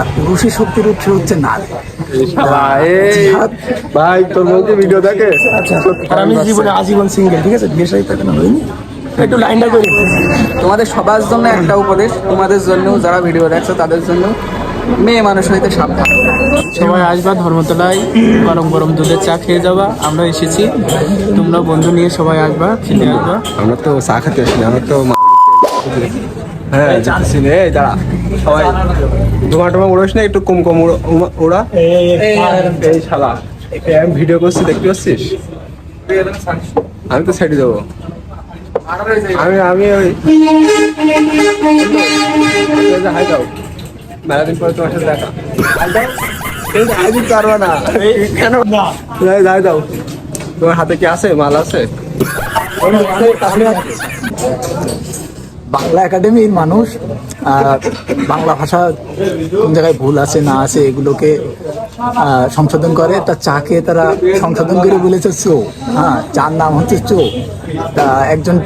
আর পুরুষের শক্তির উৎস হচ্ছে নারী। ভাই তোর ভিডিও দেখে। আচ্ছা আর আমি জীবনে আজীবন সিঙ্গেল ঠিক আছে? বিয়ে শাড়ি থাকে না হয়নি। একটু লাইনটা করি তোমাদের সবার জন্য একটা উপদেশ তোমাদের জন্য যারা ভিডিও দেখছ তাদের জন্য মেয়ে মানুষ হইতে সাবধান। সবাই আসবা ধর্মতলায় গরম গরম দুধের চা খেয়ে যাবা। আমরা এসেছি তোমরা বন্ধু নিয়ে সবাই আসবা খেতে আসবা। আমরা তো চা খেতে আসিনি আমরা তো হ্যাঁ জানছি রে দাঁড়া সবাই ধোঁয়া টোমা উড়োস না? একটু কম কম ওড়া এই শালা আমি ভিডিও করছি দেখতে পাচ্ছিস? আমি তো ছেড়ে দেবো আমি আমি ওই এই যে হাই দাও। মেলা দিন পরে তোমার সাথে দেখা। হাই দিতে পারবে না। কেন? না। হাই দাও। তোমার হাতে কি আছে? মাল আছে। বাংলা একাডেমির মানুষ বাংলা ভাষা কোন জায়গায় ভুল আছে, না আছে, এগুলোকে সংশোধন করে, তা চাকে তারা সংশোধন করে বলেছে চো। হ্যাঁ চার নাম হচ্ছে চো। তা একজন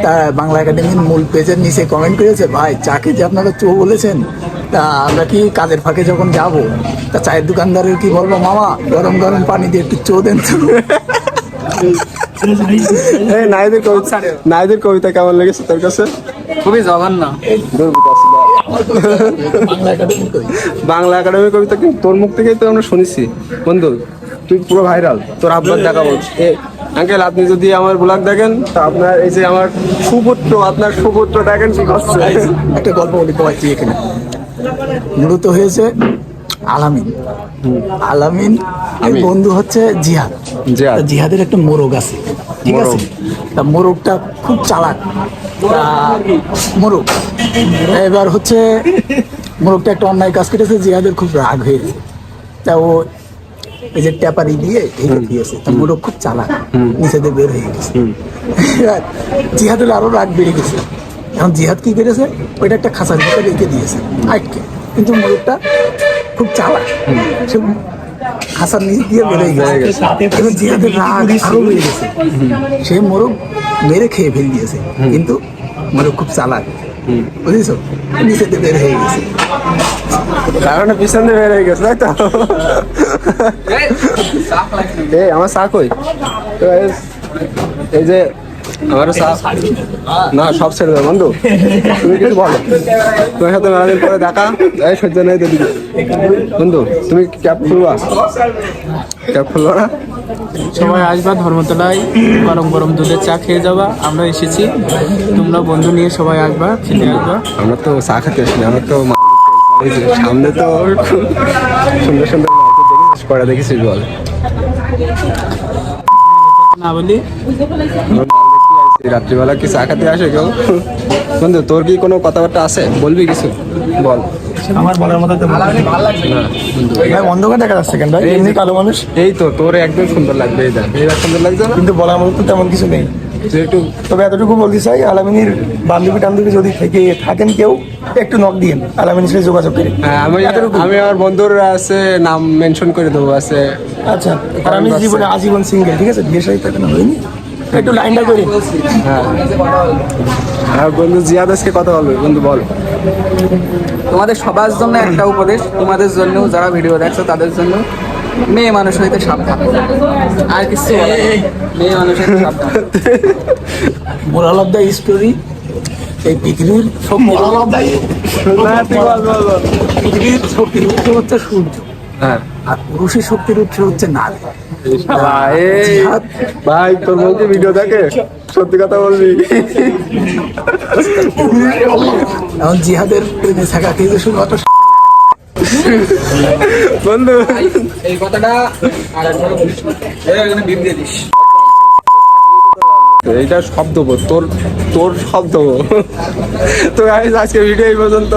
বাংলা একাডেমির মূল পেজের নিচে কমেন্ট করেছে, ভাই চাকে যে আপনারা চো বলেছেন, তা আমরা কি কাজের ফাঁকে যখন যাব? তা চায়ের দোকানদারের কি বলব, মামা, গরম গরম পানি দিয়ে একটু চো দেন এই নাইদের কবিতা নাইদের কবিতা কেমন লেগেছে তোর কাছে? খুবই জঘন্য। বাংলা একাডেমি কবিতা কিন্তু তোর মুখ থেকেই তো আমরা শুনেছি। বন্ধু তুই পুরো ভাইরাল। তোর আব্বার দেখাবো। এ আঙ্কেল আপনি যদি আমার ব্লগ দেখেন তো আপনার এই যে আমার সুপুত্র আপনার সুপুত্র দেখেন কি করছে। একটা গল্প বলি পাচ্ছি এখানে? মূলত হয়েছে? আলামিন। আলামিন আমি। বন্ধু হচ্ছে জিহাদ। জিহাদ। জিহাদের একটা মোরগ আছে ঠিক আছে? তা মোরগটা খুব চালাক। মোরগ। এবার হচ্ছে মোরগটা একটা অন্যায় কাজ করেছে জিহাদের খুব রাগ হয়েছে। তা ও এই যে ট্যাপারি দিয়ে ঢেকে দিয়েছে তা মোরগ খুব চালাক নিচে দিয়ে বের হয়ে গেছে। এবার জিহাদের আরও রাগ বেড়ে গেছে। এখন জিহাদ কি করেছে? ওইটা একটা খাঁচার ভিতরে রেখে দিয়েছে আটকে। কিন্তু মোরগটা খুব চালাক। সে খাঁচার নিচ দিয়ে বেড়ে গেছে। এবার জিহাদের রাগ আরও বেড়ে গেছে। সে মোরগ মেরে খেয়ে ফেল দিয়েছে। কিন্তু মোরগ খুব চালাক। বুঝেছ? নিচে দিয়ে বের হয়ে গেছে। কারণ পিছন দিয়ে বের হয়ে গেছে তাই তো? এই আমার কই? এই- এই যে আমারও না সব ছেড়ে দেবে বন্ধু। তুমি কিছু বলো। তোমার সাথে মেলাদিন পরে দেখা। এই সহ্য নেই দিদি বন্ধু তুমি ক্যাব খুলবা? ক্যাব খুলবা না? সবাই আসবা ধর্মতলায় গরম গরম দুধের চা খেয়ে যাবা। আমরা এসেছি। তোমরা বন্ধু নিয়ে সবাই আসবা খেতে আসবা। আমরা তো চা খেতে এসেছি আমরা তো সামনে তো সুন্দর সুন্দর করা দেখেছিস? বল। না বলি। রাত্রিবেলা কি চা খেতে আসে কেউ? বন্ধু তোর কি কোনো কথাবার্তা আছে? বলবি কিছু? বল। আমার বলার মতো তো ভাই অন্ধকার দেখা যাচ্ছে কেন? ভাই এমনি কালো মানুষ। এই তো তোর একদম সুন্দর লাগবে এই দেখ। এই সুন্দর লাগছে না? কিন্তু বলার মতো তো তেমন কিছু নেই। একটু তবে এতটুকু বলতে চাই আলামিনীর বান্ধবী টান্ধবী যদি থেকে থাকেন কেউ একটু নক দিন। আলামিনীর সাথে যোগাযোগ করে হ্যাঁ, আমি আমি আমার বন্ধুর আছে নাম মেনশন করে দেবো আছে। আচ্ছা আর আমি জীবনে আজীবন সিঙ্গেল ঠিক আছে? বিয়ে না হয়নি? একটু লাইনটা করি। হ্যাঁ। আর বন্ধু জিয়াদ আজকে কথা বলবে বন্ধু বল। তোমাদের সবার জন্য একটা উপদেশ তোমাদের জন্য যারা ভিডিও দেখছ তাদের জন্য মেয়ে মানুষ হইতে সাবধান। আর কিছু মেয়ে মানুষ হইতে সাবধান। মোরাল অফ দ্য স্টোরি এই পৃথিবীর সব মোরাল অফ দ্য পৃথিবীর শক্তির উৎস হচ্ছে সূর্য। হ্যাঁ। আর পুরুষের শক্তির উৎস হচ্ছে নারী। ভাই তোর বউকে ভিডিও দেখে সত্যি কথা বলবি? এখন জিহাদের প্রেমে থাকা কিন্তু শুধুমাত্র বন্ধু। এই কথাটা আর দিয়ে দিস। এইটা শব্দ তোর তোর শব্দ। তো আজকে ভিডিও এই পর্যন্ত